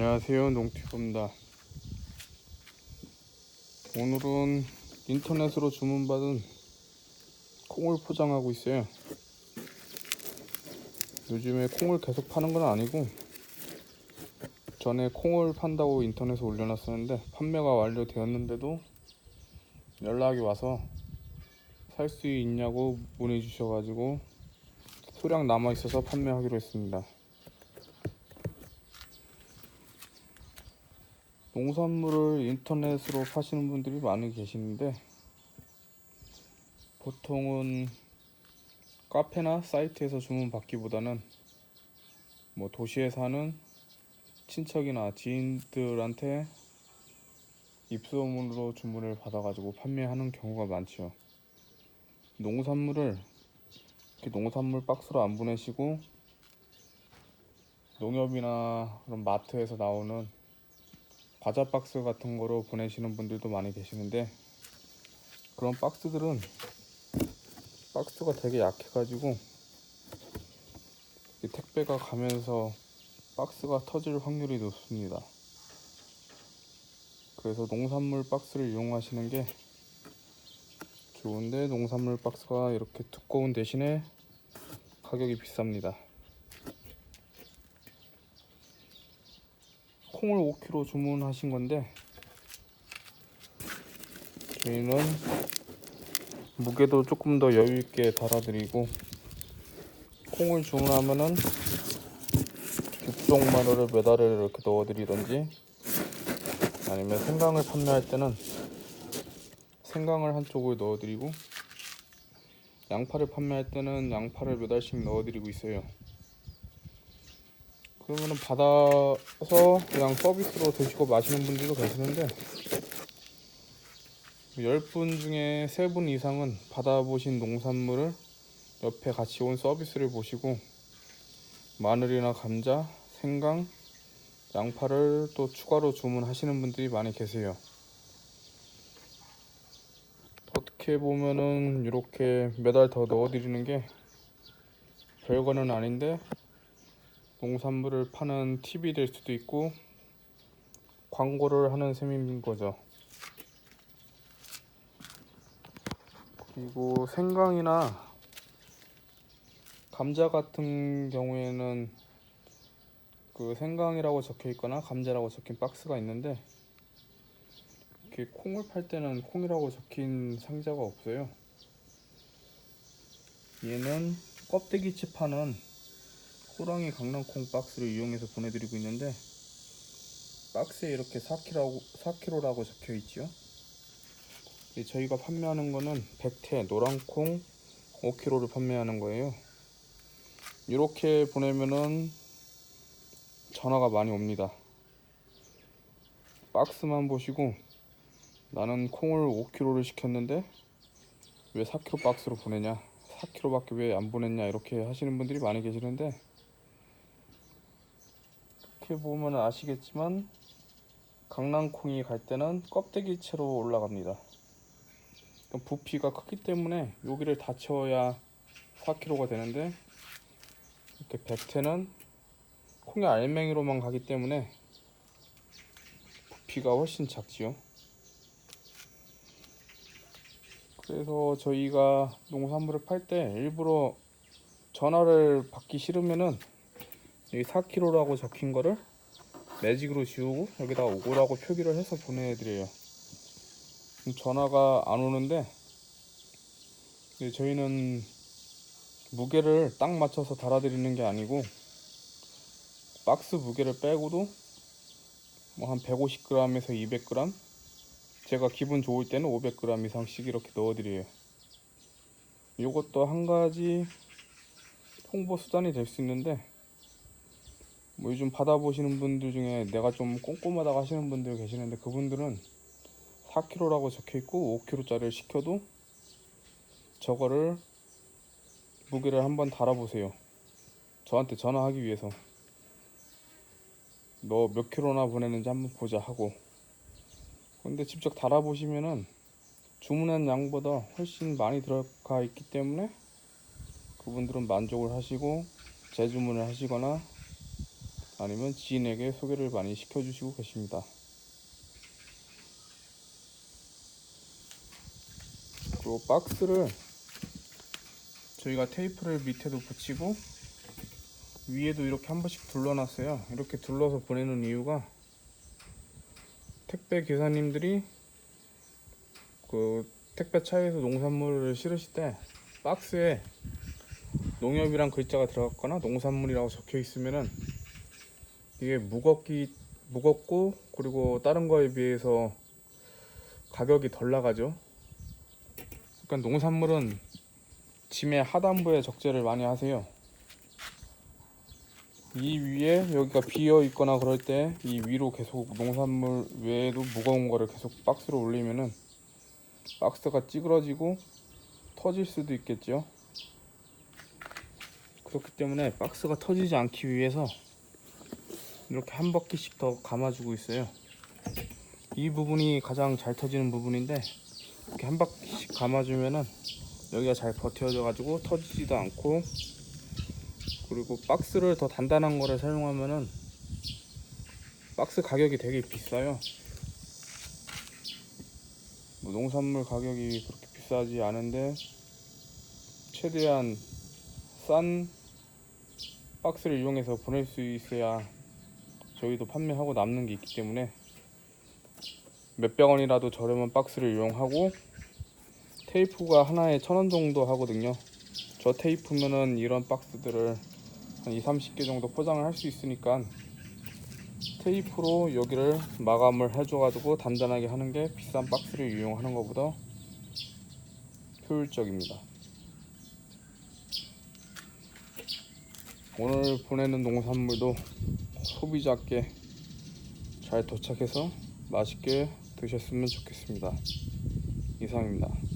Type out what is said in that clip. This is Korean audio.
안녕하세요 농튜브입니다. 오늘은 인터넷으로 주문받은 콩을 포장하고 있어요. 요즘에 콩을 계속 파는 건 아니고 전에 콩을 판다고 인터넷에 올려놨었는데 판매가 완료되었는데도 연락이 와서 살 수 있냐고 문의 주셔가지고 소량 남아있어서 판매하기로 했습니다 농산물을 인터넷으로 파시는 분들이 많이 계시는데 보통은 카페나 사이트에서 주문 받기보다는 뭐 도시에 사는 친척이나 지인들한테 입소문으로 주문을 받아가지고 판매하는 경우가 많죠. 농산물을 이렇게 농산물 박스로 안 보내시고 농협이나 그런 마트에서 나오는 과자 박스 같은 거로 보내시는 분들도 많이 계시는데 그런 박스들은 박스가 되게 약해가지고 이 택배가 가면서 박스가 터질 확률이 높습니다. 그래서 농산물 박스를 이용하시는 게 좋은데 농산물 박스가 이렇게 두꺼운 대신에 가격이 비쌉니다. 콩을 5kg 주문하신 건데 저희는 무게도 조금 더 여유 있게 달아드리고 콩을 주문하면은 육종 마늘을 몇 알을 이렇게 넣어드리던지 아니면 생강을 판매할 때는 생강을 한쪽을 넣어드리고 양파를 판매할 때는 양파를 몇 알씩 넣어드리고 있어요. 그러면은 받아서 그냥 서비스로 드시고 마시는 분들도 계시는데 10분 중에 3분 이상은 받아보신 농산물을 옆에 같이 온 서비스를 보시고 마늘이나 감자, 생강, 양파를 또 추가로 주문하시는 분들이 많이 계세요. 어떻게 보면은 이렇게 몇알더 넣어드리는 게 별거는 아닌데 농산물을 파는 팁이 될 수도 있고 광고를 하는 셈인 거죠. 그리고 생강이나 감자 같은 경우에는 그 생강이라고 적혀 있거나 감자라고 적힌 박스가 있는데 이렇게 콩을 팔 때는 콩이라고 적힌 상자가 없어요. 얘는 껍데기치 파는 호랑이 강낭콩 박스를 이용해서 보내드리고 있는데 박스에 이렇게 4kg라고, 4kg라고 적혀 있죠. 저희가 판매하는 거는 백태 노란콩 5kg를 판매하는 거예요. 이렇게 보내면은 전화가 많이 옵니다. 박스만 보시고 나는 콩을 5kg를 시켰는데 왜 4kg 박스로 보내냐? 4kg밖에 왜 안 보냈냐? 이렇게 하시는 분들이 많이 계시는데 이렇게 보면 아시겠지만 강낭콩이 갈 때는 껍데기 채로 올라갑니다. 부피가 크기 때문에 여기를 다 채워야 4kg가 되는데 이렇게 백태는 콩의 알맹이로만 가기 때문에 부피가 훨씬 작지요. 그래서 저희가 농산물을 팔 때 일부러 전화를 받기 싫으면은 여기 4kg라고 적힌 거를 매직으로 지우고 여기다가 오고라고 표기를 해서 보내드려요. 전화가 안 오는데 저희는 무게를 딱 맞춰서 달아드리는 게 아니고 박스 무게를 빼고도 뭐 한 150g에서 200g 제가 기분 좋을 때는 500g 이상씩 이렇게 넣어드려요. 이것도 한 가지 홍보 수단이 될 수 있는데 뭐 요즘 받아보시는 분들 중에 내가 좀 꼼꼼하다고 하시는 분들 계시는데 그분들은 4kg라고 적혀 있고 5kg짜리를 시켜도 저거를 무게를 한번 달아보세요. 저한테 전화하기 위해서 너 몇 킬로나 보내는지 한번 보자 하고 근데 직접 달아보시면은 주문한 양보다 훨씬 많이 들어가 있기 때문에 그분들은 만족을 하시고 재주문을 하시거나 아니면 지인에게 소개를 많이 시켜주시고 계십니다. 그리고 박스를 저희가 테이프를 밑에도 붙이고 위에도 이렇게 한 번씩 둘러놨어요. 이렇게 둘러서 보내는 이유가 택배 기사님들이 그 택배 차에서 농산물을 실으실 때 박스에 농협이란 글자가 들어갔거나 농산물이라고 적혀 있으면은 이게 무겁기 무겁고 그리고 다른 거에 비해서 가격이 덜 나가죠. 그러니까 농산물은 짐의 하단부에 적재를 많이 하세요. 이 위에 여기가 비어 있거나 그럴 때 이 위로 계속 농산물 외에도 무거운 거를 계속 박스로 올리면은 박스가 찌그러지고 터질 수도 있겠죠. 그렇기 때문에 박스가 터지지 않기 위해서 이렇게 한 바퀴씩 더 감아주고 있어요. 이 부분이 가장 잘 터지는 부분인데 이렇게 한 바퀴씩 감아주면은 여기가 잘 버텨져 가지고 터지지도 않고 그리고 박스를 더 단단한 거를 사용하면은 박스 가격이 되게 비싸요. 뭐 농산물 가격이 그렇게 비싸지 않은데 최대한 싼 박스를 이용해서 보낼 수 있어야 저희도 판매하고 남는 게 있기 때문에 몇백 원이라도 저렴한 박스를 이용하고 테이프가 하나에 천 원 정도 하거든요. 저 테이프면은 이런 박스들을 한 2, 30개 정도 포장을 할 수 있으니까 테이프로 여기를 마감을 해줘가지고 단단하게 하는 게 비싼 박스를 이용하는 것보다 효율적입니다. 오늘 보내는 농산물도 소비자께 잘 도착해서 맛있게 드셨으면 좋겠습니다. 이상입니다.